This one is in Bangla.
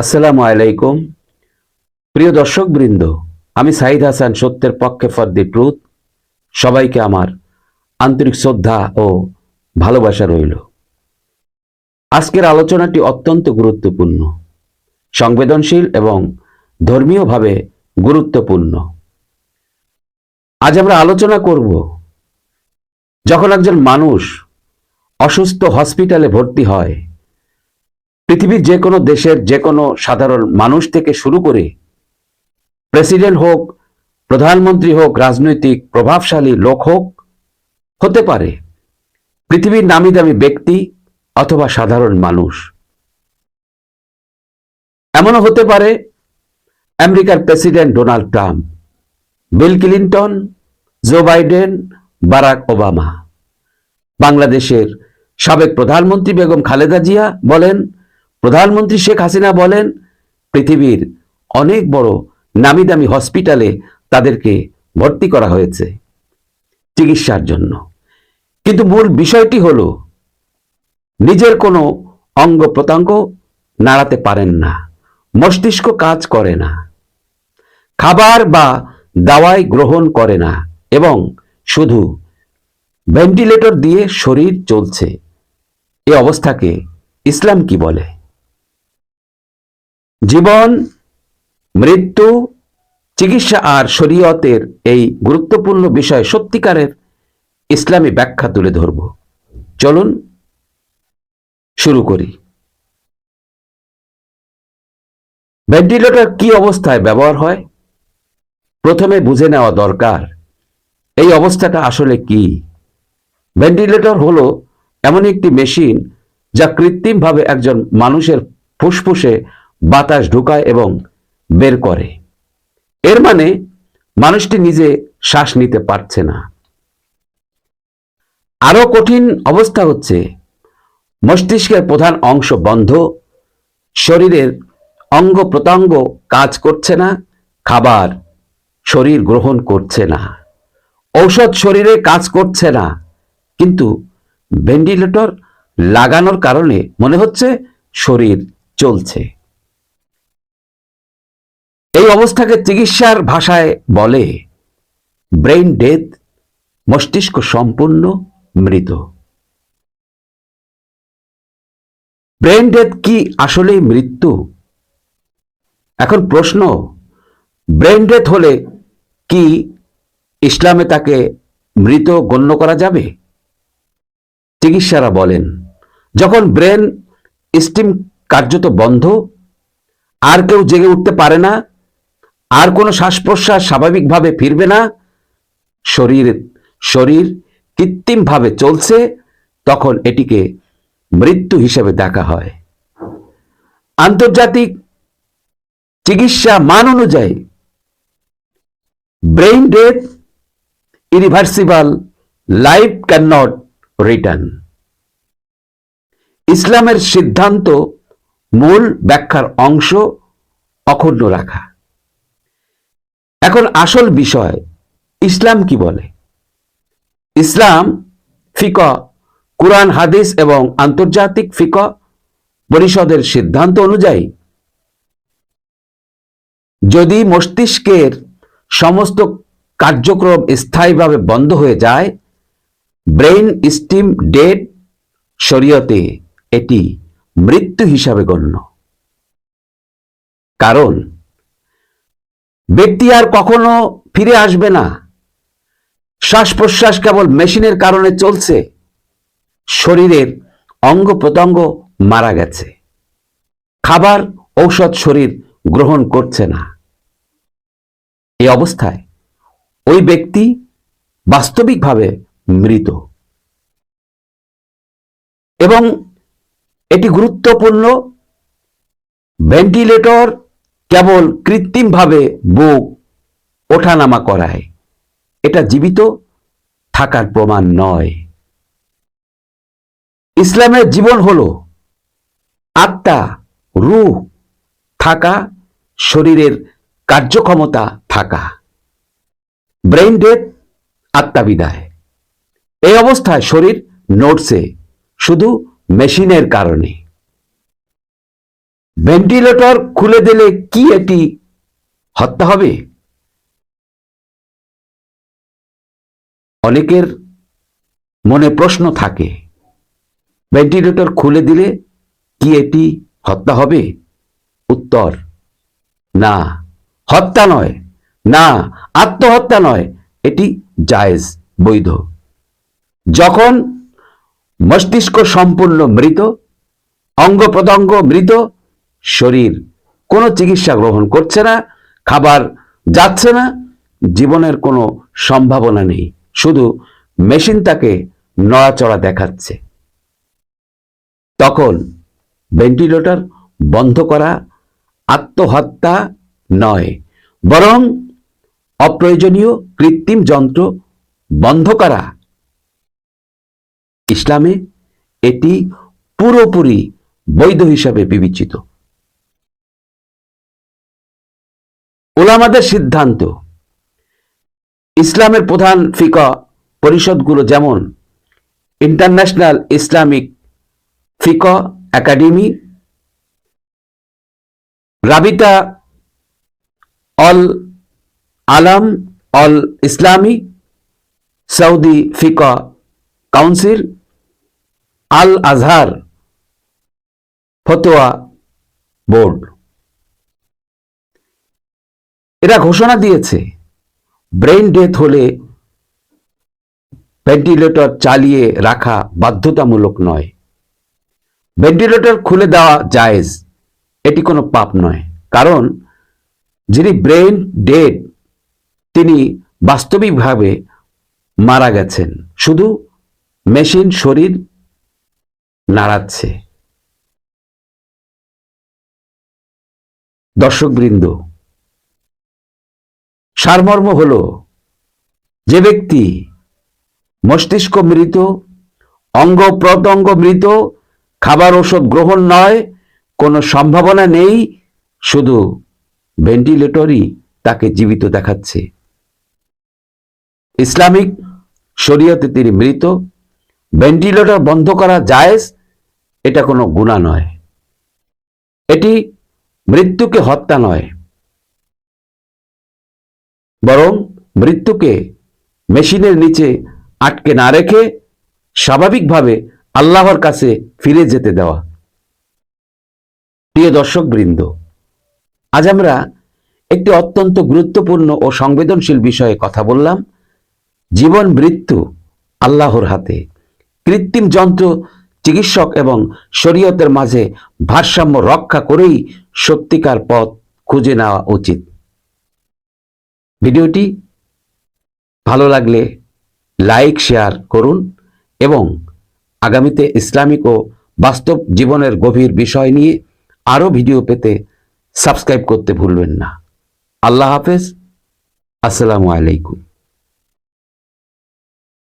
আসসালামু আলাইকুম। প্রিয় দর্শক বৃন্দ আমি সাইদ হাসান সত্যের পক্ষে ফর দি ট্রুথ। সবাইকে আমার আন্তরিক শ্রদ্ধা ও ভালোবাসা রইল। আজকের আলোচনাটি অত্যন্ত গুরুত্বপূর্ণ, সংবেদনশীল এবং ধর্মীয়ভাবে গুরুত্বপূর্ণ। আজ আমরা আলোচনা করব, যখন একজন মানুষ অসুস্থ হসপিটালে ভর্তি হয় পৃথিবীর যে কোনো দেশের যে কোনো সাধারণ মানুষ থেকে শুরু করে প্রেসিডেন্ট হোক, প্রধানমন্ত্রী হোক, রাজনৈতিক প্রভাবশালী লোক হোক, হতে পারে। পৃথিবীর নামি দামি ব্যক্তি অথবা সাধারণ মানুষ। এমনও হতে পারে আমেরিকার president Donald Trump, Bill Clinton, Joe Biden, Barack Obama. বাংলাদেশের সাবেক প্রধানমন্ত্রী বেগম খালেদা জিয়া বলেন প্রধানমন্ত্রী শেখ হাসিনা বলেন, পৃথিবীর অনেক বড় নামি দামি হসপিটালে তাদেরকে ভর্তি করা হয়েছে চিকিৎসার জন্য। কিন্তু মূল বিষয়টি হলো, নিজের কোনো অঙ্গ প্রত্যঙ্গ নাড়াতে পারেন না, মস্তিষ্ক কাজ করে না, খাবার বা দাওয়াই গ্রহণ করে না এবং শুধু ভেন্টিলেটর দিয়ে শরীর চলছে। এ অবস্থাকে ইসলাম কি বলে? জীবন, মৃত্যু, চিকিৎসা আর শরীয়তের এই গুরুত্বপূর্ণ বিষয় সত্যিকারের ইসলামী ব্যাখ্যা তুলে ধরব। চলুন শুরু করি। ভেন্টিলেটর কি অবস্থায় ব্যবহার হয়? প্রথমে বুঝে নেওয়া দরকার, এই অবস্থাটা আসলে কি? ভেন্টিলেটর হলো এমন একটি মেশিন যা কৃত্রিমভাবে একজন মানুষের ফুসফুসে বাতাস ঢুকায় এবং বের করে। এর মানে মানুষটি নিজে শ্বাস নিতে পারছে না। আরও কঠিন অবস্থা হচ্ছে, মস্তিষ্কের প্রধান অংশ বন্ধ, শরীরের অঙ্গ প্রত্যঙ্গ কাজ করছে না, খাবার, শরীর গ্রহণ করছে না, ঔষধ শরীরে কাজ করছে না, কিন্তু ভেন্টিলেটর লাগানোর কারণে মনে হচ্ছে শরীর চলছে। এই অবস্থাকে চিকিৎসার ভাষায় বলে ব্রেইন ডেথ, মস্তিষ্ক সম্পূর্ণ মৃত। ব্রেইন ডেথ কি আসলেই মৃত্যু? এখন প্রশ্ন, ব্রেইন ডেথ হলে কি ইসলামে তাকে মৃত গণ্য করা যাবে? চিকিৎসারা বলেন, যখন ব্রেন স্টিম কার্যত বন্ধ, আর কেউ জেগে উঠতে পারে না আর কোনো শ্বাস প্রশ্বাস স্বাভাবিকভাবে ফিরবে না। শরীর শরীর কৃত্রিমভাবে চলছে, তখন এটিকে মৃত্যু হিসেবে দেখা হয়। আন্তর্জাতিক চিকিৎসা মান অনুযায়ী brain death irreversible life can not return. ইসলামের সিদ্ধান্ত মূল ব্যাখ্যার অংশ অক্ষুণ্ণ রাখা। এখন আসল বিষয়, ইসলাম কি বলে? ইসলাম ফিক কুরআন, হাদিস এবং আন্তর্জাতিক ফিক পরিষদের সিদ্ধান্ত অনুযায়ী যদি মস্তিষ্কের সমস্ত কার্যক্রম স্থায়ীভাবে বন্ধ হয়ে যায়, ব্রেইন স্টিম ডেড শরীয়তে এটি মৃত্যু হিসাবে গণ্য। কারণ ব্যক্তি আর কখনো ফিরে আসবে না। শ্বাস প্রশ্বাস কেবল মেশিনের কারণে চলছে। শরীরের অঙ্গ প্রত্যঙ্গ মারা গেছে। খাবার, ঔষধ শরীর গ্রহণ করছে না। এই অবস্থায় ওই ব্যক্তি বাস্তবিকভাবে মৃত। এবং এটি গুরুত্বপূর্ণ, ভেন্টিলেটর কেবল কৃত্রিমভাবে বুক ওঠানামা করায়। এটা জীবিত থাকার প্রমাণ নয়। ইসলামের জীবন হল আত্মা, রূহ, থাকা, শরীরের কার্যক্ষমতা থাকা। ব্রেইন ডেথ, আত্মা বিদায়। এই অবস্থায় শরীর নড়ছে শুধু মেশিনের কারণে। ভেন্টিলেটর খুলে দিলে কি এটি হত্যা হবে? অনেকের মনে প্রশ্ন থাকে, ভেন্টিলেটর খুলে দিলে কি এটি হত্যা হবে? উত্তর, না, হত্যা নয়। না, আত্মহত্যা নয়। এটি জায়েজ, বৈধ। যখন মস্তিষ্ক সম্পূর্ণ মৃত অঙ্গ প্রত্যঙ্গ মৃত শরীর। কোনো চিকিৎসা গ্রহণ করছে না, খাবার যাচ্ছে না, জীবনের কোনো সম্ভাবনা নেই। শুধু মেশিন তাকে নড়াচড়া দেখাচ্ছে। তখন ভেন্টিলেটর বন্ধ করা আত্মহত্যা নয়, বরং অপ্রয়োজনীয় কৃত্রিম যন্ত্র বন্ধ করা। ইসলামে এটি পুরোপুরি বৈধ হিসাবে বিবেচিত। ওলামাদের সিদ্ধান্ত। ইসলামের প্রধান ফিকা পরিষদগুলো যেমন ইন্টারন্যাশনাল ইসলামিক ফিকা একাডেমি, রাবিতা অল আলাম অল ইসলামী, সৌদি ফিকা কাউন্সিল, আল আজহার ফতোয়া বোর্ড। এরা ঘোষণা দিয়েছে ব্রেন ডেথ হলে ভেন্টিলেটর চালিয়ে রাখা বাধ্যতামূলক নয়। ভেন্টিলেটর খুলে দেওয়া জায়েজ, এটি কোনো পাপ নয়। কারণ, যিনি ব্রেন ডেড তিনি বাস্তবিকভাবে মারা গেছেন। শুধু মেশিন শরীর নাড়াচ্ছে। দর্শকবৃন্দ সারমর্ম হল, যে ব্যক্তি মস্তিষ্ক মৃত, অঙ্গ প্রত্যঙ্গ মৃত, খাবার ওষুধ গ্রহণ নয়, কোনো সম্ভাবনা নেই, শুধু ভেন্টিলেটরই তাকে জীবিত দেখাচ্ছে। ইসলামিক শরীয়তে তিনি মৃত, ভেন্টিলেটর বন্ধ করা জায়েজ, এটা কোনো গুণা নয়। এটি মৃত্যুকে হত্যা নয়। বরং মৃত্যুকে মেশিনের নিচে আটকে না রেখে স্বাভাবিকভাবে আল্লাহর কাছে ফিরে যেতে দেওয়া। প্রিয় দর্শক বৃন্দ আজ আমরা একটি অত্যন্ত গুরুত্বপূর্ণ ও সংবেদনশীল বিষয়ে কথা বললাম, জীবন মৃত্যু আল্লাহর হাতে। কৃত্রিম যন্ত্র চিকিৎসক এবং শরীয়তের মাঝে ভারসাম্য রক্ষা করেই সত্যিকার পথ খুঁজে নেওয়া উচিত। ভিডিওটি ভালো লাগলে লাইক, শেয়ার করুন এবং আগামীতে ইসলামিক ও বাস্তব জীবনের গভীর বিষয় নিয়ে আরও ভিডিও পেতে সাবস্ক্রাইব করতে ভুলবেন না। আল্লাহ হাফেজ। আসসালামু আলাইকুম।